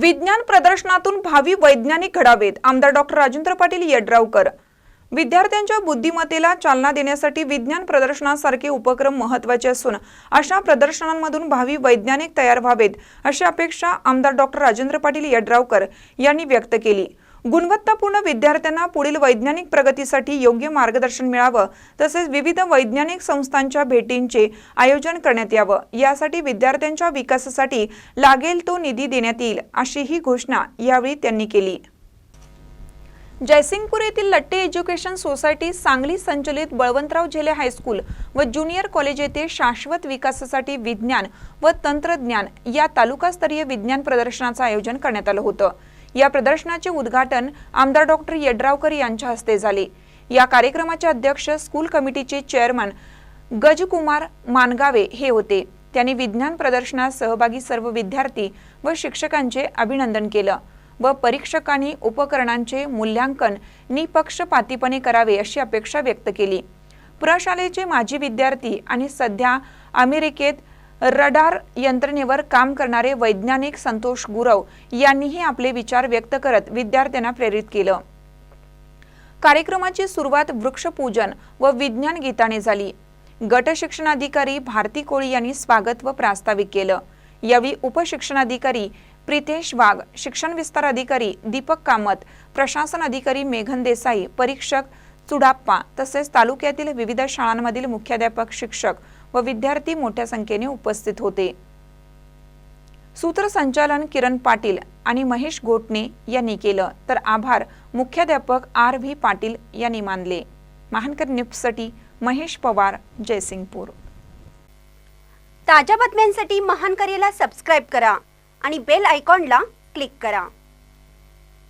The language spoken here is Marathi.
विज्ञान प्रदर्शनातून भावी वैज्ञानिक घडावेत. आमदार डॉक्टर राजेंद्र पाटील यड्रावकर. विद्यार्थ्यांच्या बुद्धिमत्तेला चालना देण्यासाठी विज्ञान प्रदर्शनासारखे उपक्रम महत्त्वाचे असून अशा प्रदर्शनांमधून भावी वैज्ञानिक तयार व्हावेत अशी अपेक्षा आमदार डॉक्टर राजेंद्र पाटील यड्रावकर यांनी व्यक्त केली. गुणवत्तापूर्ण विद्यार्थ्यांना पुढील वैज्ञानिक प्रगतीसाठी योग्य मार्गदर्शन मिळावं तसेच विविध वैज्ञानिक संस्थांच्या भेटींचे आयोजन करण्यात यावं. यासाठी विद्यार्थ्यांच्या विकासासाठी लागेल तो निधी देण्यात येईल अशीही घोषणा यावेळी त्यांनी केली. जयसिंगपूर येथील लट्टे एज्युकेशन सोसायटी सांगली संचलित बळवंतराव झेले हायस्कूल व ज्युनियर कॉलेज येथे शाश्वत विकासासाठी विज्ञान व तंत्रज्ञान या तालुकास्तरीय विज्ञान प्रदर्शनाचं आयोजन करण्यात आलं होतं. या प्रदर्शनाचे उद्घाटन आमदार डॉक्टर यड्रावकर यांच्या हस्ते झाले. या कार्यक्रमाचे अध्यक्ष स्कूल कमिटीचे चेअरमन गजकुमार मानगावे हे होते. त्यांनी विज्ञान प्रदर्शनात सहभागी सर्व विद्यार्थी व शिक्षकांचे अभिनंदन केलं व परीक्षकांनी उपकरणांचे मूल्यांकन निपक्षपातीपणे करावे अशी अपेक्षा व्यक्त केली. प्रशालेचे माजी विद्यार्थी आणि सध्या अमेरिकेत रडार यंत्रणेवर काम करणारे वैज्ञानिक संतोष गुरव यांनीही आपले विचार व्यक्त करत विद्यार्थ्यांना प्रेरित केलं. कार्यक्रमाची सुरुवात वृक्षपूजन व विज्ञान गीताने झाली. गट शिक्षणाधिकारी भारती कोळी यांनी स्वागत व प्रास्ताविक केलं. यावेळी उपशिक्षणाधिकारी प्रितेश वाघ शिक्षण विस्तार अधिकारी दीपक कामत प्रशासन अधिकारी मेघन देसाई परीक्षक चुडाप्पा तसेच तालुक्यातील विविध शाळांमधील मुख्याध्यापक शिक्षक व विद्यार्थी मोठ्या संख्येने उपस्थित होते. सूत्रसंचालन किरण पाटील आणि महेश घोटणे यांनी केलं. तर आभार. मुख्याध्यापक आर व्ही पाटील यांनी मानले. महानकर न्यूजसाठी महेश पवार जयसिंगपूर. ताज्या बातम्यांसाठी महानकरेला सबस्क्राईब करा आणि बेल आयकॉनला क्लिक करा.